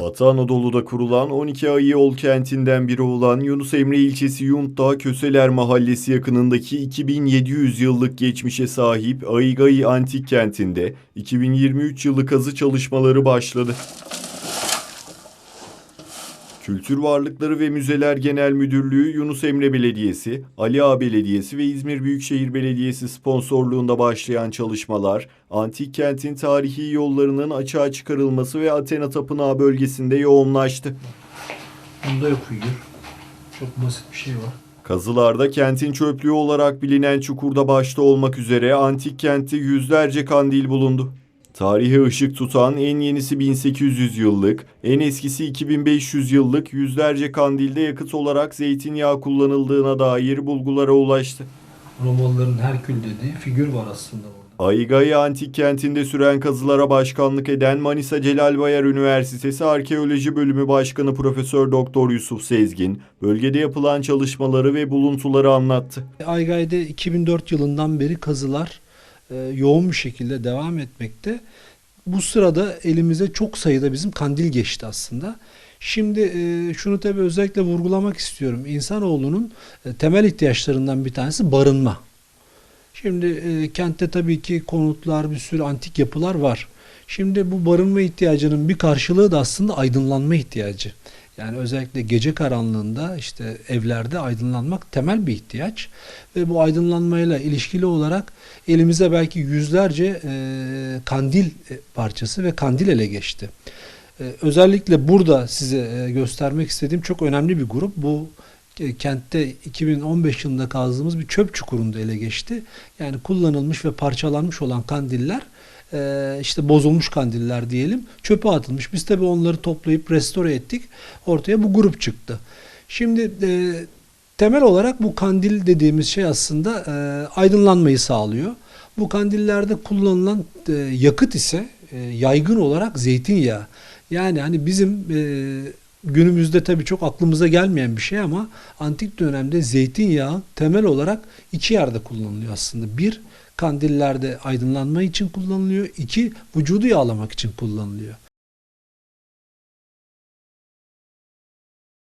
Batı Anadolu'da kurulan 12 Ayıyol kentinden biri olan Yunus Emre ilçesi Yuntdağ Köseler Mahallesi yakınındaki 2700 yıllık geçmişe sahip Ayıgayı Antik Kenti'nde 2023 yılı kazı çalışmaları başladı. Kültür Varlıkları ve Müzeler Genel Müdürlüğü, Yunus Emre Belediyesi, Ali Ağa Belediyesi ve İzmir Büyükşehir Belediyesi sponsorluğunda başlayan çalışmalar, antik kentin tarihi yollarının açığa çıkarılması ve Athena Tapınağı bölgesinde yoğunlaştı. Bunda yok figür. Çok basit bir şey var. Kazılarda kentin çöplüğü olarak bilinen çukurda başta olmak üzere antik kentte yüzlerce kandil bulundu. Tarihe ışık tutan en yenisi 1800 yıllık, en eskisi 2500 yıllık yüzlerce kandilde yakıt olarak zeytinyağı kullanıldığına dair bulgulara ulaştı. Romalıların Herkül dediği figür var aslında burada. Aygaya Antik Kenti'nde süren kazılara başkanlık eden Manisa Celal Bayar Üniversitesi Arkeoloji Bölümü Başkanı Profesör Doktor Yusuf Sezgin, bölgede yapılan çalışmaları ve buluntuları anlattı. Aygay'da 2004 yılından beri kazılar e, yoğun bir şekilde devam etmekte. Bu sırada elimize çok sayıda bizim kandil geçti aslında. Şimdi e, şunu tabii özellikle vurgulamak istiyorum. İnsanoğlunun e, temel ihtiyaçlarından bir tanesi barınma. Şimdi e, kentte tabii ki konutlar, bir sürü antik yapılar var. Şimdi bu barınma ihtiyacının bir karşılığı da aslında aydınlanma ihtiyacı. Yani özellikle gece karanlığında işte evlerde aydınlanmak temel bir ihtiyaç ve bu aydınlanmayla ilişkili olarak elimize belki yüzlerce e, kandil e, parçası ve kandil ele geçti. E, özellikle burada size e, göstermek istediğim çok önemli bir grup. Bu e, kentte 2015 yılında kazdığımız bir çöp çukurunda ele geçti. Yani kullanılmış ve parçalanmış olan kandiller e, işte bozulmuş kandiller diyelim çöpe atılmış. Biz tabii onları toplayıp restore ettik. Ortaya bu grup çıktı. Şimdi e, temel olarak bu kandil dediğimiz şey aslında e, aydınlanmayı sağlıyor. Bu kandillerde kullanılan e, yakıt ise e, yaygın olarak zeytinyağı. Yani hani bizim e, günümüzde tabii çok aklımıza gelmeyen bir şey ama antik dönemde zeytinyağı temel olarak iki yerde kullanılıyor aslında. Bir, kandillerde aydınlanma için kullanılıyor. İki, vücudu yağlamak için kullanılıyor.